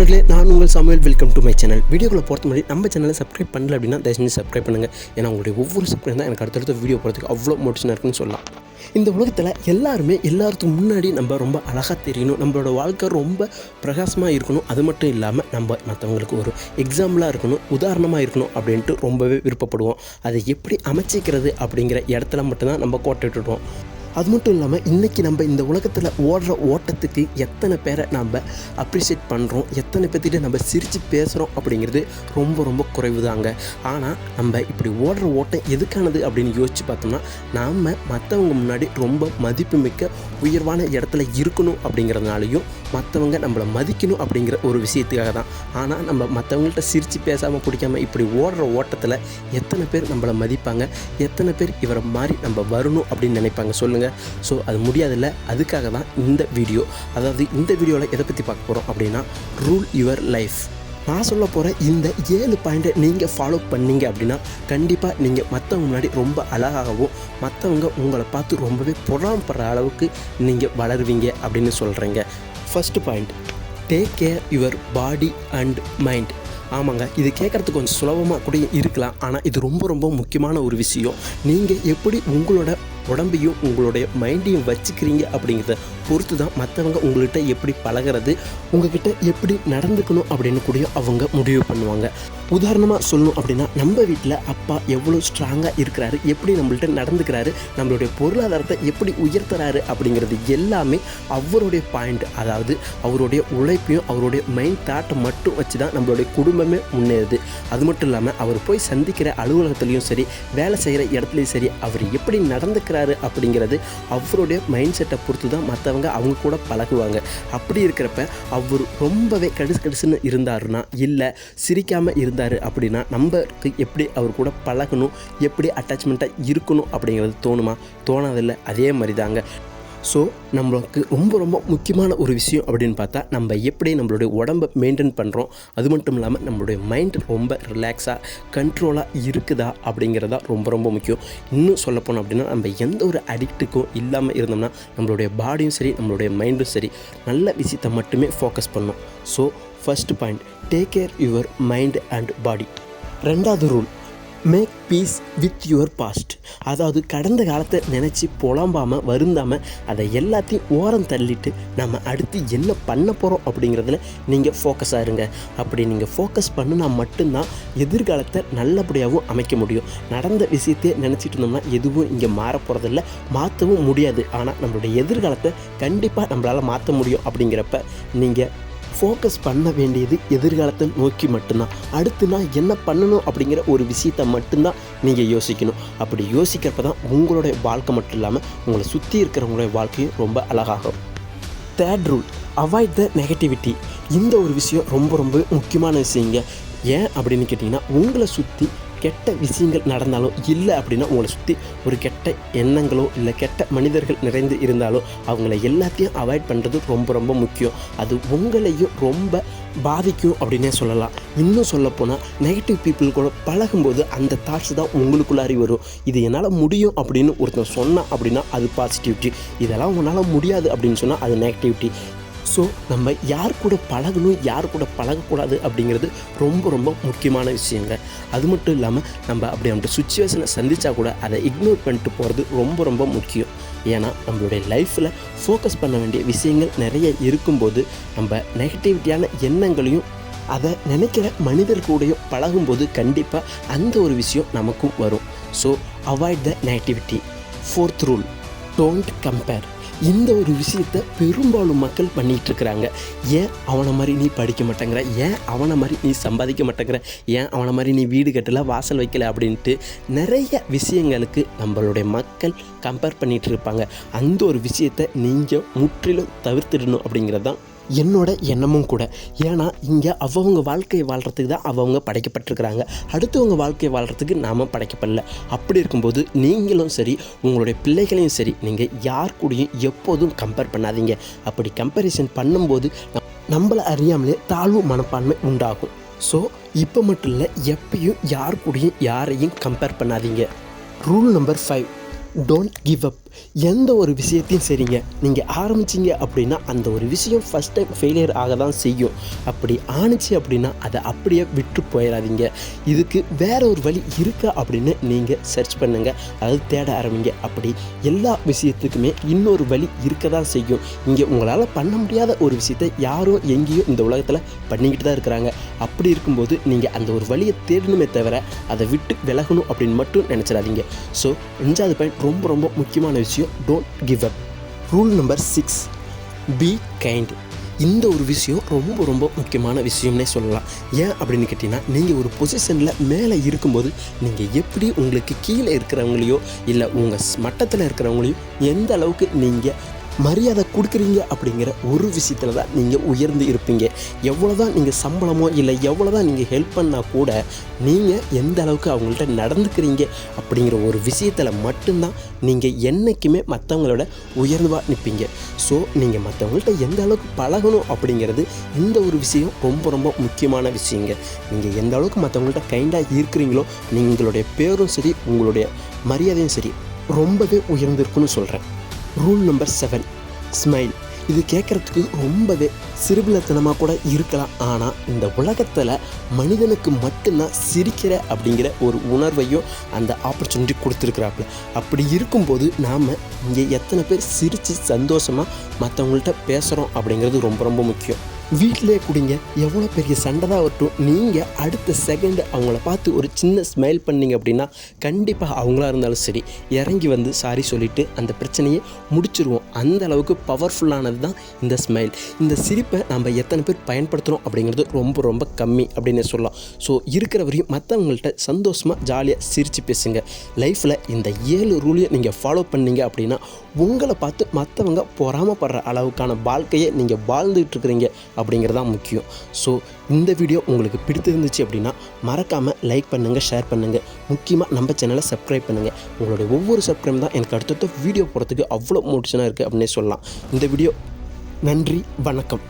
நண்பர்களே நான் உங்கள் சமையல் வெல்கம் டு மை சேனல் வீடியோவில் பொறுத்த முன்னாடி நம்ம சேனலை சப்ஸ்கிரைப் பண்ணல அப்படின்னா தயவு செஞ்சு சப்ஸ்கிரைப் பண்ணுங்கள் ஏன்னா உங்களுடைய ஒவ்வொரு சப்ஸ்கிரைப் தான் எனக்கு அடுத்தடுத்த வீடியோ போகிறதுக்கு அவ்வளோ மோட்டிவேஷனாக இருக்குன்னு சொல்லலாம். இந்த உலகத்தில் எல்லாருமே எல்லாத்துக்கும் முன்னாடி நம்ம ரொம்ப அழகாக தெரியணும். நம்மளோட வாழ்க்கை ரொம்ப பிரகாசமாக இருக்கணும். அது மட்டும் இல்லாமல் நம்ம மற்றவங்களுக்கு ஒரு எக்ஸாம்பிளாக இருக்கணும் உதாரணமாக இருக்கணும் அப்படின்ட்டு ரொம்பவே விருப்பப்படுவோம். அதை எப்படி அமைச்சிக்கிறது அப்படிங்கிற இடத்துல மட்டும்தான் நம்ம கோட்டை விட்டுடுவோம் அது மட்டும் இல்லாமல் இன்றைக்கி நம்ம இந்த உலகத்தில் ஓடுற ஓட்டத்துக்கு எத்தனை பேரை நம்ம அப்ரிஷியேட் பண்ணுறோம் எத்தனை பேர்த்திட்ட நம்ம சிரித்து பேசுகிறோம் அப்படிங்கிறது ரொம்ப ரொம்ப குறைவு தாங்க ஆனால் நம்ம இப்படி ஓடுற ஓட்டம் எதுக்கானது அப்படின்னு யோசித்து பார்த்தோம்னா நாம் மற்றவங்க முன்னாடி ரொம்ப மதிப்புமிக்க உயர்வான இடத்துல இருக்கணும் அப்படிங்கிறதுனாலையும் மற்றவங்க நம்மளை மதிக்கணும் அப்படிங்கிற ஒரு விஷயத்துக்காக தான். ஆனால் நம்ம மற்றவங்கள்ட்ட சிரித்து பேசாமல் பிடிக்காம இப்படி ஓடுற ஓட்டத்தில் எத்தனை பேர் நம்மளை மதிப்பாங்க? எத்தனை பேர் இவரை மாதிரி நம்ம வரணும் அப்படின்னு நினைப்பாங்க? சொல்லுங்கள் ஸோ அது முடியாதில்ல. அதுக்காக தான் இந்த வீடியோ. அதாவது இந்த வீடியோவில் எதை பற்றி பார்க்க போகிறோம் அப்படின்னா ரூல் யுவர் லைஃப் நான் சொல்ல போகிற இந்த ஏழு பாயிண்ட்டை நீங்கள் ஃபாலோ பண்ணீங்க அப்படின்னா கண்டிப்பாக நீங்கள் மற்றவங்க முன்னாடி ரொம்ப அழகாகவும் மற்றவங்க உங்களை பார்த்து ரொம்பவே பொறாமப்படுற அளவுக்கு நீங்கள் வளருவீங்க அப்படின்னு சொல்கிறீங்க first point take care your body and mind ஆமாங்க இது கேட்குறதுக்கு கொஞ்சம் சுலபமாக கூட இருக்கலாம். ஆனால் இது ரொம்ப ரொம்ப முக்கியமான ஒரு விஷயம். நீங்கள் எப்படி உங்களோட உடம்பையும் உங்களுடைய மைண்டையும் வச்சுக்கிறீங்க அப்படிங்கிறத பொறுத்து தான் மற்றவங்க உங்கள்கிட்ட எப்படி பழகிறது உங்ககிட்ட எப்படி நடந்துக்கணும் அப்படின்னு கூட அவங்க முடிவு பண்ணுவாங்க. உதாரணமாக சொல்லணும் அப்படின்னா நம்ம வீட்டில் அப்பா எவ்வளோ ஸ்ட்ராங்காக இருக்கிறாரு எப்படி நம்மள்கிட்ட நடந்துக்கிறாரு நம்மளுடைய பொருளாதாரத்தை எப்படி உயர்த்துறாரு அப்படிங்கிறது எல்லாமே அவருடைய பாயிண்ட் அதாவது அவருடைய உழைப்பையும் அவருடைய மைண்ட் தாட்டை மட்டும் வச்சு தான் நம்மளுடைய குடும்பமே முன்னேறுது. அது மட்டும் இல்லாமல் அவர் போய் சந்திக்கிற அலுவலகத்துலேயும் சரி வேலை செய்கிற இடத்துலையும் சரி அவர் எப்படி நடந்துக்கிறார் அப்படிங்கிறது அவருடைய மைண்ட் செட்டை பொறுத்து தான் மற்றவங்க அவங்க கூட பழகுவாங்க. அப்படி இருக்கிறப்ப அவர் ரொம்பவே கடுசு கடிசுன்னு இருந்தாருன்னா இல்லை சிரிக்காமல் இருந்தார் அப்படின்னா நம்மளுக்கு எப்படி அவர் கூட பழகணும் எப்படி அட்டாச்மெண்ட்டாக இருக்கணும் அப்படிங்கிறது தோணுமா? தோணாதில்லை. அதே மாதிரி தாங்க ஸோ நம்மளுக்கு ரொம்ப ரொம்ப முக்கியமான ஒரு விஷயம் அப்படின்னு பார்த்தா நம்ம எப்படி நம்மளுடைய உடம்பை மெயின்டைன் பண்ணுறோம் அது மட்டும் இல்லாமல் நம்மளுடைய மைண்ட் ரொம்ப ரிலாக்ஸாக கண்ட்ரோலாக இருக்குதா அப்படிங்கிறதா ரொம்ப ரொம்ப முக்கியம். இன்னும் சொல்லப்போனோம் அப்படின்னா நம்ம எந்த ஒரு அடிக்ட்டுக்கும் இல்லாமல் இருந்தோம்னா நம்மளுடைய பாடியும் சரி நம்மளுடைய மைண்டும் சரி நல்ல விஷயத்தை மட்டுமே ஃபோக்கஸ் பண்ணோம். So first point take care your mind and body ரெண்டாவது rule make peace with your past அதாவது கடந்த காலத்தை நினச்சி புலம்பாமல் வருந்தாமல் அதை எல்லாத்தையும் ஓரம் தள்ளிட்டு நம்ம அடுத்து என்ன பண்ண போகிறோம் அப்படிங்கிறதுல நீங்கள் ஃபோக்கஸாக இருங்க. அப்படி நீங்கள் ஃபோக்கஸ் பண்ணினா மட்டும்தான் எதிர்காலத்தை நல்லபடியாகவும் அமைக்க முடியும். நடந்த விஷயத்தையே நினச்சிட்டு இருந்தோம்னா எதுவும் இங்கே மாற போகிறதில்ல மாற்றவும் முடியாது. ஆனால் நம்மளுடைய எதிர்காலத்தை கண்டிப்பாக நம்மளால் மாற்ற முடியும் அப்படிங்கிறப்ப நீங்கள் ஃபோக்கஸ் பண்ண வேண்டியது எதிர்காலத்தை நோக்கி மட்டும்தான். அடுத்து நான் என்ன பண்ணணும் அப்படிங்கிற ஒரு விஷயத்தை மட்டும்தான் நீங்கள் யோசிக்கணும். அப்படி யோசிக்கிறப்ப தான் உங்களுடைய வாழ்க்கை மட்டும் இல்லாமல் உங்களை சுற்றி இருக்கிறவங்களுடைய வாழ்க்கையும் ரொம்ப அழகாகும். Third rule avoid the negativity இந்த ஒரு விஷயம் ரொம்ப ரொம்ப முக்கியமான விஷயங்க. ஏன் அப்படின்னு கேட்டிங்கன்னா உங்களை சுற்றி கெட்ட விஷயங்கள் நடந்தாலும் இல்லை அப்படின்னா உங்களை சுற்றி ஒரு கெட்ட எண்ணங்களோ இல்லை கெட்ட மனிதர்கள் நிறைந்து இருந்தாலோ அவங்கள எல்லாத்தையும் அவாய்ட் பண்ணுறது ரொம்ப ரொம்ப முக்கியம். அது உங்களையும் ரொம்ப பாதிக்கும் அப்படின்னே சொல்லலாம். இன்னும் சொல்லப்போனால் நெகட்டிவ் பீப்புள் கூட பழகும்போது அந்த தாட்ஸ் தான் உங்களுக்குள்ளாரி வரும். இது என்னால் முடியும் அப்படின்னு ஒருத்தன் சொன்னான் அப்படின்னா அது பாசிட்டிவிட்டி இதெல்லாம் உன்னால் முடியாது அப்படின்னு சொன்னால் அது நெகட்டிவிட்டி ஸோ நம்ம யார் கூட பழகணும் யார் கூட பழகக்கூடாது அப்படிங்கிறது ரொம்ப ரொம்ப முக்கியமான விஷயங்க. அது மட்டும் இல்லாமல் நம்ம அப்படி அந்த சுச்சுவேஷனை சந்தித்தா கூட அதை இக்னோர் பண்ணிட்டு போகிறது ரொம்ப ரொம்ப முக்கியம். ஏன்னா நம்மளுடைய லைஃப்பில் ஃபோக்கஸ் பண்ண வேண்டிய விஷயங்கள் நிறைய இருக்கும்போது நம்ம நெகட்டிவிட்டியான எண்ணங்களையும் அதை நினைக்கிற மனிதர் கூடயும் பழகும்போது கண்டிப்பாக அந்த ஒரு விஷயம் நமக்கும் வரும். So avoid the negativity fourth rule don't compare இந்த ஒரு விஷயத்தை பெரும்பாலும் மக்கள் பண்ணிகிட்டு இருக்கிறாங்க ஏன் அவனை மாதிரி நீ படிக்க மாட்டேங்கிற? ஏன் அவனை மாதிரி நீ சம்பாதிக்க மாட்டேங்கிற? ஏன் அவனை மாதிரி நீ வீடு கட்டல வாசல் வைக்கல அப்படின்ட்டு நிறைய விஷயங்களுக்கு நம்மளுடைய மக்கள் கம்பேர் பண்ணிகிட்டு இருப்பாங்க அந்த ஒரு விஷயத்தை நீங்கள் முற்றிலும் தவிர்த்திடணும் அப்படிங்கிறது தான் என்னோட எண்ணமும் கூட. ஏன்னா இங்கே அவங்க வாழ்க்கையை வாழ்கிறதுக்கு தான் அவங்க படைக்கப்பட்டிருக்கிறாங்க. அடுத்தவங்க வாழ்க்கையை வாழ்கிறதுக்கு நாம் படைக்கப்படல. அப்படி இருக்கும்போது நீங்களும் சரி உங்களுடைய பிள்ளைகளையும் சரி நீங்கள் யார் கூடயும் எப்போதும் கம்பேர் பண்ணாதீங்க. அப்படி கம்பேரிசன் பண்ணும்போது நம்- நம்மளை அறியாமலே தாழ்வு மனப்பான்மை உண்டாகும். ஸோ இப்போ மட்டும் இல்லை எப்பயும் யார் கூடயும் யாரையும் கம்பேர் பண்ணாதீங்க. Rule number five don't give up எந்த ஒரு விஷயத்தையும் சரிங்க நீங்கள் ஆரம்பிச்சீங்க அப்படின்னா அந்த ஒரு விஷயம் ஃபஸ்ட் டைம் ஃபெயிலியர் ஆக தான் செய்யும். அப்படி ஆணுச்சு அப்படின்னா அதை அப்படியே விட்டு போயிடாதீங்க இதுக்கு வேற ஒரு வழி இருக்கா அப்படின்னு நீங்கள் சர்ச் பண்ணுங்கள் அதாவது தேட ஆரம்பிங்க. அப்படி எல்லா விஷயத்துக்குமே இன்னொரு வழி இருக்க தான் செய்யும். இங்கே உங்களால் பண்ண முடியாத ஒரு விஷயத்தை யாரோ எங்கேயோ இந்த உலகத்தில் பண்ணிக்கிட்டு தான் இருக்கிறாங்க. அப்படி இருக்கும்போது நீங்கள் அந்த ஒரு வழியை தேடணுமே தவிர அதை விட்டு விலகணும் அப்படின்னு மட்டும் நினச்சிடாதீங்க. ஸோ அஞ்சாவது பாயிண்ட் ரொம்ப ரொம்ப முக்கியமான விஷயம் don't give up rule number six be kind இந்த ஒரு விஷயம் ரொம்ப ரொம்ப முக்கியமான விஷயம்னே சொல்லலாம். ஏன் அப்படின்னு கேட்டிங்கன்னா நீங்கள் ஒரு பொசிஷனில் மேலே இருக்கும்போது நீங்கள் எப்படி உங்களுக்கு கீழே இருக்கிறவங்களையோ இல்லை உங்கள் மட்டத்தில் இருக்கிறவங்களையும் எந்த அளவுக்கு நீங்கள் மரியாதை கொடுக்குறீங்க அப்படிங்கிற ஒரு விஷயத்தில் தான் நீங்கள் உயர்ந்து இருப்பீங்க. எவ்வளோ தான் நீங்கள் சம்பளமோ இல்லை எவ்வளோ தான் நீங்கள் ஹெல்ப் பண்ணால் கூட நீங்கள் எந்த அளவுக்கு அவங்கள்ட்ட நடந்துக்கிறீங்க அப்படிங்கிற ஒரு விஷயத்தில் மட்டும்தான் நீங்கள் என்றைக்குமே மற்றவங்களோட உயர்வாக நிற்பீங்க ஸோ நீங்கள் மற்றவங்கள்ட்ட எந்த அளவுக்கு பழகணும் அப்படிங்கிறது இந்த ஒரு விஷயம் ரொம்ப ரொம்ப முக்கியமான விஷயங்க. நீங்கள் எந்த அளவுக்கு மற்றவங்கள்ட்ட கைண்டாக இருக்கிறீங்களோ நீங்களுடைய பேரும் சரி உங்களுடைய மரியாதையும் சரி ரொம்பவே உயர்ந்திருக்குன்னு சொல்கிறேன் ரூல் நம்பர் செவன் ஸ்மைல் இது கேட்குறதுக்கு ரொம்பவே சிறுபிலத்தனமாக கூட இருக்கலாம். ஆனால் இந்த உலகத்தில் மனிதனுக்கு மட்டும்தான் சிரிக்கிற அப்படிங்கிற ஒரு உணர்வையும் அந்த ஆப்பர்ச்சுனிட்டி கொடுத்துருக்குறாப்புல. அப்படி இருக்கும்போது நாம் இங்கே எத்தனை பேர் சிரித்து சந்தோஷமாக மற்றவங்கள்ட்ட பேசுகிறோம் அப்படிங்கிறது ரொம்ப ரொம்ப முக்கியம். வீட்டிலே குடிங்க. எவ்வளோ பெரிய சண்டை தான் வரட்டும் நீங்கள் அடுத்த செகண்ட் அவங்கள பார்த்து ஒரு சின்ன ஸ்மைல் பண்ணிங்க அப்படின்னா கண்டிப்பாக அவங்களா இருந்தாலும் சரி இறங்கி வந்து சாரி சொல்லிவிட்டு அந்த பிரச்சனையை முடிச்சிருவோம். அந்த அளவுக்கு பவர்ஃபுல்லானது தான் இந்த ஸ்மைல் இந்த சிரிப்பை நம்ம எத்தனை பேர் பயன்படுத்துகிறோம் அப்படிங்கிறது ரொம்ப ரொம்ப கம்மி அப்படின்னு சொல்லலாம். ஸோ இருக்கிற வரையும் மற்றவங்கள்ட்ட சந்தோஷமாக ஜாலியாக சிரித்து பேசுங்க. லைஃப்பில் இந்த ஏழு ரூலையும் நீங்கள் ஃபாலோ பண்ணீங்க அப்படின்னா உங்களை பார்த்து மற்றவங்க பொறாமப்படுற அளவுக்கான வாழ்க்கையை நீங்கள் வாழ்ந்துகிட்டு இருக்கிறீங்க. அப்படிங்கிறதான் முக்கியம். ஸோ இந்த வீடியோ உங்களுக்கு பிடித்திருந்துச்சு அப்படின்னா மறக்காமல் லைக் பண்ணுங்கள் ஷேர் பண்ணுங்கள் முக்கியமாக நம்ம சேனலை சப்ஸ்கிரைப் பண்ணுங்கள் உங்களுடைய ஒவ்வொரு சப்ஸ்கிரைப் தான் எனக்கு அடுத்தடுத்த வீடியோ போகிறதுக்கு அவ்வளோ மோட்டிவேஷனாக இருக்குது அப்படின்னே சொல்லலாம். இந்த வீடியோ நன்றி வணக்கம்.